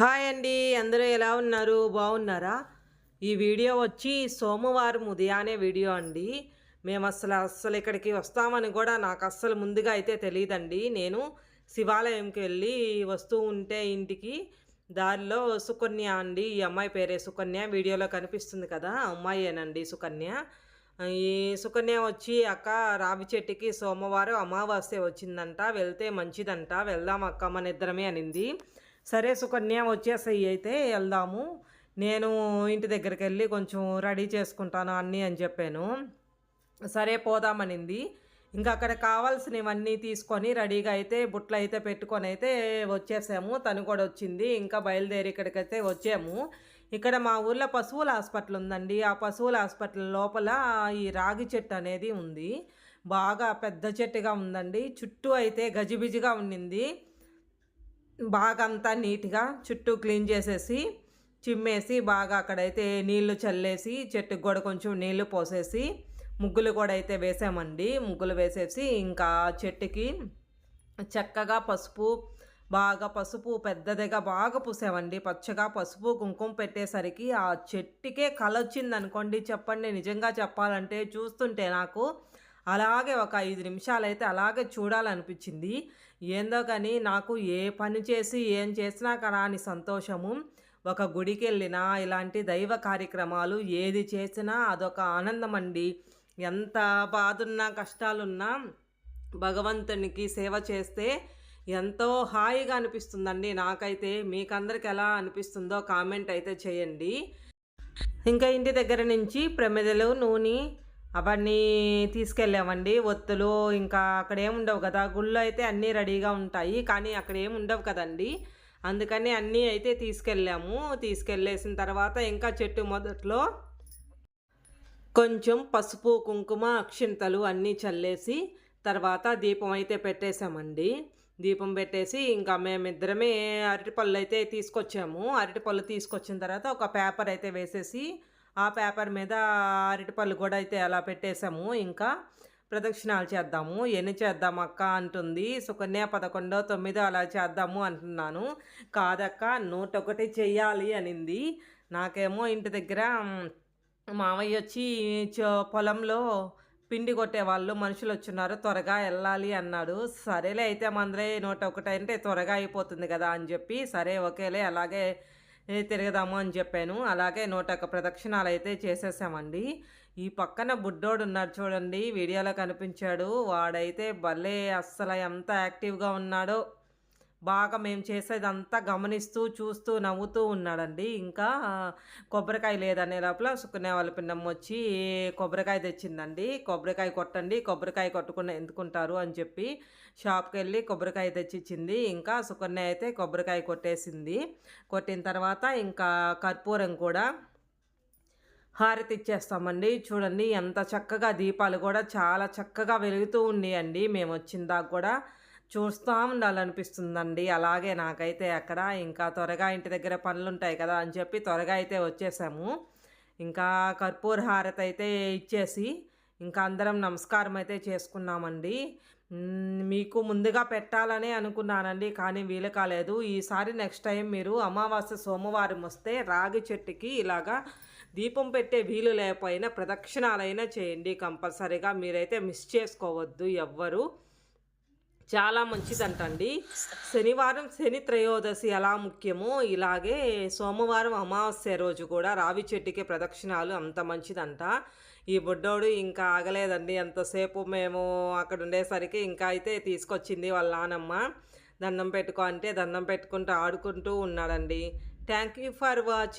Hi అండి అందరూ ఎలా ఉన్నారు? బాగున్నారా? ఈ వీడియో వచ్చి సోమవారం ఉదయానే వీడియో అండి. మేము అసలు అస్సలు ఇక్కడికి వస్తామని కూడా నాకు అస్సలు ముందుగా అయితే తెలియదండి నేను శివాలయంకి వెళ్ళి వస్తూ ఉంటే ఇంటికి దారిలో సుకన్య అండి ఈ అమ్మాయి పేరే సుకన్య వీడియోలో కనిపిస్తుంది కదా అమ్మాయేనండి సుకన్య. ఈ సుకన్య వచ్చి అక్క రావి చెట్టుకి సోమవారం అమావాస్య వచ్చిందంట వెళ్తే మంచిదంట వెళ్దాం అక్క మన ఇద్దరమే అనింది. సరే సుకన్య వచ్చేసాయి అయితే వెళ్దాము. నేను ఇంటి దగ్గరికి వెళ్ళి కొంచెం రెడీ చేసుకుంటాను అన్నీ అని చెప్పాను. సరే పోదామనింది. ఇంకా అక్కడ కావాల్సినవన్నీ తీసుకొని రెడీగా అయితే బుట్టలు అయితే పెట్టుకొని అయితే వచ్చేసాము. తను కూడా వచ్చింది. ఇంకా బయలుదేరి ఇక్కడికైతే వచ్చాము. ఇక్కడ మా ఊర్లో పశువుల హాస్పిటల్ ఉందండి. ఆ పశువుల హాస్పిటల్ లోపల ఈ రాగి చెట్టు అనేది ఉంది. బాగా పెద్ద చెట్టుగా ఉందండి. చుట్టూ అయితే గజిబిజిగా ఉండింది బాగా అంతా నీట్గా చుట్టూ క్లీన్ చేసేసి చిమ్మేసి బాగా అక్కడైతే నీళ్ళు చల్లేసి చెట్టుకు కూడా కొంచెం నీళ్ళు పోసేసి ముగ్గులు కూడా అయితే వేసామండి. ముగ్గులు వేసేసి ఇంకా చెట్టుకి చక్కగా పసుపు బాగా పసుపు పెద్దదిగా బాగా పూసామండి. పచ్చగా పసుపు కుంకుమ పెట్టేసరికి ఆ చెట్టుకే కళ వచ్చింది అనుకోండి చెప్పండి నిజంగా చెప్పాలంటే చూస్తుంటే నాకు అలాగే ఒక ఐదు నిమిషాలు అయితే అలాగే చూడాలనిపించింది. ఏందో కానీ నాకు ఏ పని చేసి ఏం చేసినా రాని సంతోషము. ఒక గుడికి వెళ్ళినా ఇలాంటి దైవ కార్యక్రమాలు ఏది చేసినా అదొక ఆనందం అండి ఎంత బాధున్నా కష్టాలున్నా భగవంతునికి సేవ చేస్తే ఎంతో హాయిగా అనిపిస్తుందండి. నాకైతే మీకందరికి ఎలా అనిపిస్తుందో కామెంట్ అయితే చేయండి. ఇంకా ఇంటి దగ్గర నుంచి ప్రమిదలు నూనె అవన్నీ తీసుకెళ్ళామండి. ఒత్తులు ఇంకా అక్కడ ఏముండవు కదా. గుళ్ళో అయితే అన్నీ రెడీగా ఉంటాయి. కానీ అక్కడ ఏముండవు ఉండవు కదండి. అందుకని అన్నీ అయితే తీసుకెళ్ళాము. తీసుకెళ్ళేసిన తర్వాత ఇంకా చెట్టు మొదట్లో కొంచెం పసుపు కుంకుమ అక్షింతలు అన్నీ చల్లేసి తర్వాత దీపం అయితే పెట్టేశామండి. దీపం పెట్టేసి ఇంకా మేమిద్దరమే అరటిపళ్ళు అయితే తీసుకొచ్చాము. అరటిపళ్ళు తీసుకొచ్చిన తర్వాత ఒక పేపర్ అయితే వేసేసి ఆ పేపర్ మీద అరటిపళ్ళు కూడా అయితే అలా పెట్టేశాము. ఇంకా ప్రదక్షిణాలు చేద్దాము. ఎన్ని చేద్దాం అక్క అంటుంది. సుకన్య పదకొండో తొమ్మిదో అలా చేద్దాము అంటున్నాను. కాదక్క నూట ఒకటి చెయ్యాలి అనింది. నాకేమో ఇంటి దగ్గర మామయ్య వచ్చి పొలంలో పిండి కొట్టే వాళ్ళు మనుషులు వచ్చున్నారు. త్వరగా వెళ్ళాలి అన్నాడు. సరేలే అయితే మందరే నూట ఒకటి అంటే త్వరగా అయిపోతుంది కదా అని చెప్పి సరే ఓకేలే అలాగే తిరగదాము అని చెప్పాను. అలాగే నూట ఒక ప్రదక్షిణాలు అయితే చేసేసామండి. ఈ పక్కన బుడ్డోడు ఉన్నాడు చూడండి వీడియోలో కనిపించాడు. వాడైతే భలే అస్సలు ఎంత యాక్టివ్గా ఉన్నాడో. బాగా మేము చేసేదంతా గమనిస్తూ చూస్తూ నవ్వుతూ ఉన్నాడండి. ఇంకా కొబ్బరికాయ లేదనే లోపల సుకన్య వాళ్ళ పిన్నమ్మ వచ్చి కొబ్బరికాయ తెచ్చిందండి? కొబ్బరికాయ కొట్టండి కొబ్బరికాయ కొట్టుకుని ఎందుకుంటారు అని చెప్పి షాప్కి వెళ్ళి కొబ్బరికాయ తెచ్చిచ్చింది. ఇంకా సుకన్య అయితే కొబ్బరికాయ కొట్టేసింది. కొట్టిన తర్వాత ఇంకా కర్పూరం కూడా హారతి ఇచ్చేస్తామండి. చూడండి ఎంత చక్కగా దీపాలు కూడా చాలా చక్కగా వెలుగుతూ ఉన్నాయండి. మేము వచ్చిన దాకా కూడా చూస్తూ ఉండాలనిపిస్తుందండి. అలాగే నాకైతే అక్కడ ఇంకా త్వరగా ఇంటి దగ్గర పనులు ఉంటాయి కదా అని చెప్పి త్వరగా అయితే వచ్చేసాము. ఇంకా కర్పూర హారతి అయితే ఇచ్చేసి ఇంకా అందరం నమస్కారం అయితే చేసుకున్నామండి. మీకు ముందుగా పెట్టాలనే అనుకున్నానండి కానీ వీలు కాలేదు. ఈసారి నెక్స్ట్ టైం మీరు అమావాస్య సోమవారం వస్తే రాగి చెట్టుకి ఇలాగా దీపం పెట్టే వీలు లేకపోయినా ప్రదక్షిణాలైనా చేయండి. కంపల్సరీగా మీరైతే మిస్ చేసుకోవద్దు ఎవ్వరు. చాలా మంచిదంటండి. శనివారం శని త్రయోదశి ఎలా ముఖ్యమో ఇలాగే సోమవారం అమావాస్య రోజు కూడా రావి చెట్టుకి ప్రదక్షిణాలు అంత మంచిదంట. ఈ బుడ్డోడు ఇంకా ఆగలేదండి. ఎంతసేపు మేము అక్కడ ఉండేసరికి ఇంకా అయితే తీసుకొచ్చింది వాళ్ళ నానమ్మ. దండం పెట్టుకో అంటే దండం పెట్టుకుంటూ ఆడుకుంటూ ఉన్నాడండి. Thank you for watching